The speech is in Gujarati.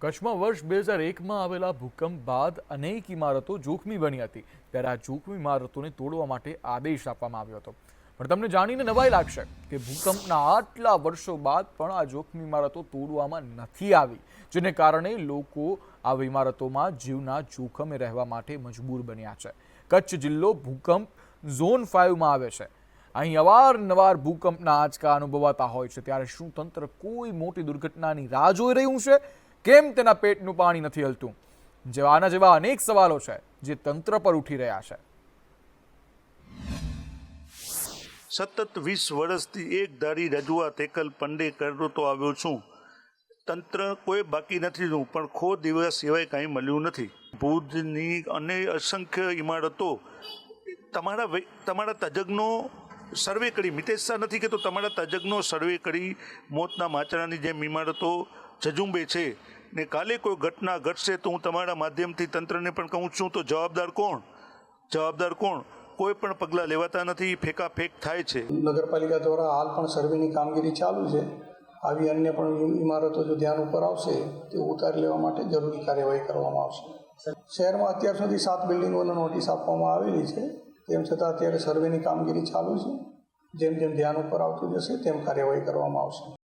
કચ્છમાં વર્ષ બે હજાર એકમાં આવેલા ભૂકંપ બાદ અનેક ઇમારતો જોખમી બની હતી. ત્યારે આ જોખમી ઇમારતોને તોડવા માટે આદેશ આપવામાં આવ્યો હતો. પણ તમને જાણીને નવાઈ લાગશે કે ભૂકંપના આટલા વર્ષો બાદ પણ આ જોખમી ઇમારતો તોડવામાં નથી આવી, જેને કારણે લોકો આ ઇમારતોમાં જીવના જોખમે રહેવા માટે મજબૂર બન્યા છે. કચ્છ જિલ્લો ભૂકંપ ઝોન ફાઇવમાં આવે છે. અહીં અવારનવાર ભૂકંપના આંચકા અનુભવાતા હોય છે. ત્યારે શું તંત્ર કોઈ મોટી દુર્ઘટનાની રાહ જોઈ રહ્યું છે? કેમ તેના પેટનું પાણી નથી હલતું? જેવા આના જેવા અનેક સવાલો છે જે તંત્ર પર ઉઠી રહ્યા છે. સતત વીસ વર્ષથી એક ધારી રજૂઆત એકલ પંડે કરતો આવ્યો છું. તંત્ર કોઈ બાકી નથી રહ્યું, પણ ખો દિવસ સિવાય કાંઈ મળ્યું નથી. ભુજની અને અસંખ્ય ઇમારતો, તમારા તમારા તજજ્ઞો સર્વે કરી. મિતેશ શાહ નથી કહેતો તમારા તજજ્ઞો સર્વે કરી મોતના માચરાની જેમ ઇમારતો જજુંબે છે. ને કાલે કોઈ ઘટના ઘટશે તો હું તમારા માધ્યમથી તંત્રને પણ કહું છું, તો જવાબદાર કોણ? જવાબદાર કોણ? કોઈ પણ પગલાં લેવાતા નથી, ફેંકાફેંક થાય છે. નગરપાલિકા દ્વારા હાલ પણ સર્વેની કામગીરી ચાલુ છે. આવી અન્ય પણ ઇમારતો જો ધ્યાન ઉપર આવશે, તે ઉતારી લેવા માટે જરૂરી કાર્યવાહી કરવામાં આવશે. શહેરમાં અત્યાર સુધી સાત બિલ્ડિંગોને નોટિસ આપવામાં આવેલી છે. તેમ છતાં અત્યારે સર્વેની કામગીરી ચાલુ છે. જેમ જેમ ધ્યાન ઉપર આવતું જશે, તેમ કાર્યવાહી કરવામાં આવશે.